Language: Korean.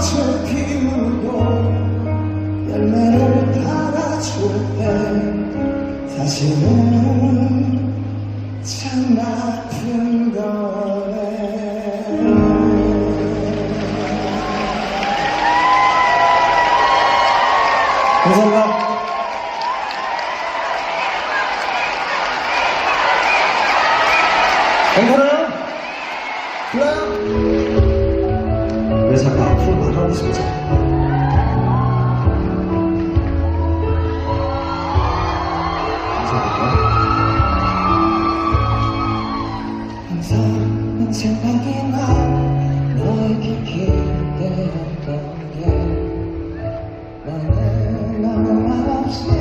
꽃을 피우고 열매를 달아줄 때 다시는 기대했던 게 나는 너무 없이